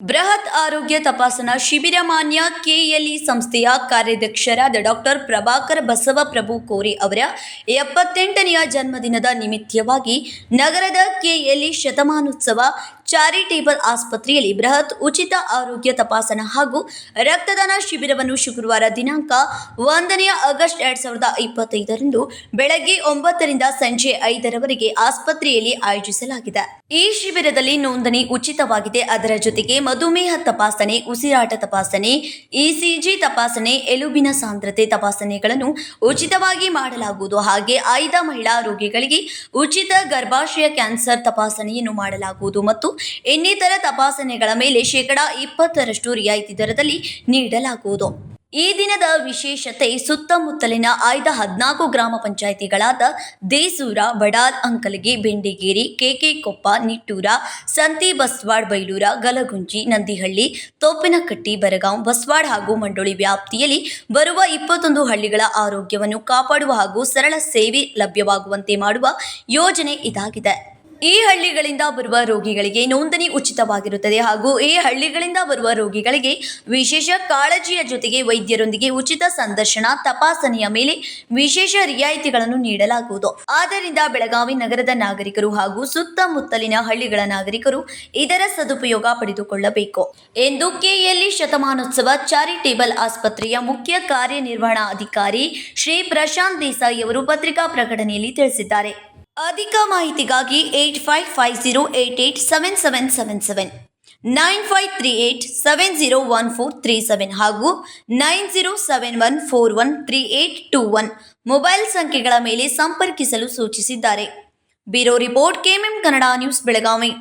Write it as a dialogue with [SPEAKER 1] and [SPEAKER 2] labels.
[SPEAKER 1] ಬೃಹತ್ ಆರೋಗ್ಯ ತಪಾಸಣಾ ಶಿಬಿರ ಮಾನ್ಯ ಕೆಎಲ್ಇ ಸಂಸ್ಥೆಯ ಕಾರ್ಯಾಧ್ಯಕ್ಷರಾದ ಡಾಕ್ಟರ್ ಪ್ರಭಾಕರ್ ಬಸವ ಪ್ರಭು ಕೋರೆ ಅವರ ಎಪ್ಪತ್ತೆಂಟನೆಯ ಜನ್ಮದಿನದ ನಿಮಿತ್ತವಾಗಿ ನಗರದ ಕೆಎಲ್ಇ ಶತಮಾನೋತ್ಸವ ಚಾರಿಟೇಬಲ್ ಆಸ್ಪತ್ರೆಯಲ್ಲಿ ಬೃಹತ್ ಉಚಿತ ಆರೋಗ್ಯ ತಪಾಸಣಾ ಹಾಗೂ ರಕ್ತದಾನ ಶಿಬಿರವನ್ನು ಶುಕ್ರವಾರ ದಿನಾಂಕ ಒಂದನೆಯ ಆಗಸ್ಟ್ ಎರಡ್ ಸಾವಿರದ ಇಪ್ಪತ್ತೈದರಂದು ಬೆಳಗ್ಗೆ ಒಂಬತ್ತರಿಂದ ಸಂಜೆ ಐದರವರೆಗೆ ಆಸ್ಪತ್ರೆಯಲ್ಲಿ ಆಯೋಜಿಸಲಾಗಿದೆ. ಈ ಶಿಬಿರದಲ್ಲಿ ನೋಂದಣಿ ಉಚಿತವಾಗಿದೆ. ಅದರ ಜೊತೆಗೆ ಮಧುಮೇಹ ತಪಾಸಣೆ, ಉಸಿರಾಟ ತಪಾಸಣೆ, ಇಸಿಜಿ ತಪಾಸಣೆ, ಎಲುಬಿನ ಸಾಂದ್ರತೆ ತಪಾಸಣೆಗಳನ್ನು ಉಚಿತವಾಗಿ ಮಾಡಲಾಗುವುದು. ಹಾಗೆ ಆಯ್ದ ಮಹಿಳಾ ರೋಗಿಗಳಿಗೆ ಉಚಿತ ಗರ್ಭಾಶಯ ಕ್ಯಾನ್ಸರ್ ತಪಾಸಣೆಯನ್ನು ಮಾಡಲಾಗುವುದು ಮತ್ತು ಇನ್ನಿತರ ತಪಾಸಣೆಗಳ ಮೇಲೆ ಶೇಕಡಾ ಇಪ್ಪತ್ತರಷ್ಟು ರಿಯಾಯಿತಿ ದರದಲ್ಲಿ ನೀಡಲಾಗುವುದು. ಈ ದಿನದ ವಿಶೇಷತೆ ಸುತ್ತಮುತ್ತಲಿನ ಆಯ್ದ ಹದಿನಾಲ್ಕು ಗ್ರಾಮ ಪಂಚಾಯಿತಿಗಳಾದ ದೇಸೂರ, ಬಡಾಲ್, ಅಂಕಲಗಿ, ಬೆಂಡಿಗೇರಿ ಕೆಕೆಕೊಪ್ಪ ನಿಟ್ಟೂರ, ಸಂತಿ ಬಸ್ವಾಡ್, ಬೈಲೂರ, ಗಲಗುಂಜಿ, ನಂದಿಹಳ್ಳಿ, ತೋಪಿನಕಟ್ಟಿ, ಬರಗಾಂ, ಬಸ್ವಾಡ್ ಹಾಗೂ ಮಂಡೋಳಿ ವ್ಯಾಪ್ತಿಯಲ್ಲಿ ಬರುವ ಇಪ್ಪತ್ತೊಂದು ಹಳ್ಳಿಗಳ ಆರೋಗ್ಯವನ್ನು ಕಾಪಾಡುವ ಹಾಗೂ ಸರಳ ಸೇವೆ ಲಭ್ಯವಾಗುವಂತೆ ಮಾಡುವ ಯೋಜನೆ ಇದಾಗಿದೆ. ಈ ಹಳ್ಳಿಗಳಿಂದ ಬರುವ ರೋಗಿಗಳಿಗೆ ನೋಂದಣಿ ಉಚಿತವಾಗಿರುತ್ತದೆ ಹಾಗೂ ಈ ಹಳ್ಳಿಗಳಿಂದ ಬರುವ ರೋಗಿಗಳಿಗೆ ವಿಶೇಷ ಕಾಳಜಿಯ ಜೊತೆಗೆ ವೈದ್ಯರೊಂದಿಗೆ ಉಚಿತ ಸಂದರ್ಶನ, ತಪಾಸಣೆಯ ಮೇಲೆ ವಿಶೇಷ ರಿಯಾಯಿತಿಗಳನ್ನು ನೀಡಲಾಗುವುದು. ಆದ್ದರಿಂದ ಬೆಳಗಾವಿ ನಗರದ ನಾಗರಿಕರು ಹಾಗೂ ಸುತ್ತಮುತ್ತಲಿನ ಹಳ್ಳಿಗಳ ನಾಗರಿಕರು ಇದರ ಸದುಪಯೋಗ ಪಡೆದುಕೊಳ್ಳಬೇಕು ಎಂದು ಕೆಎಲ್ಇ ಶತಮಾನೋತ್ಸವ ಚಾರಿಟೇಬಲ್ ಆಸ್ಪತ್ರೆಯ ಮುಖ್ಯ ಕಾರ್ಯನಿರ್ವಹಣಾಧಿಕಾರಿ ಶ್ರೀ ಪ್ರಶಾಂತ್ ದೇಸಾಯಿ ಅವರು ಪತ್ರಿಕಾ ಪ್ರಕಟಣೆಯಲ್ಲಿ ತಿಳಿಸಿದ್ದಾರೆ. ಅಧಿಕ ಮಾಹಿತಿಗಾಗಿ eight five five zero eight eight seven seven seven seven, nine five three eight seven zero one four three seven ಹಾಗೂ nine zero seven one four one three eight two one mobile ಸಂಖ್ಯೆಗಳ ಮೇಲೆ ಸಂಪರ್ಕಿಸಲು ಸೂಚಿಸಿದ್ದಾರೆ. Bureau report KMM Kannada news Belagavi.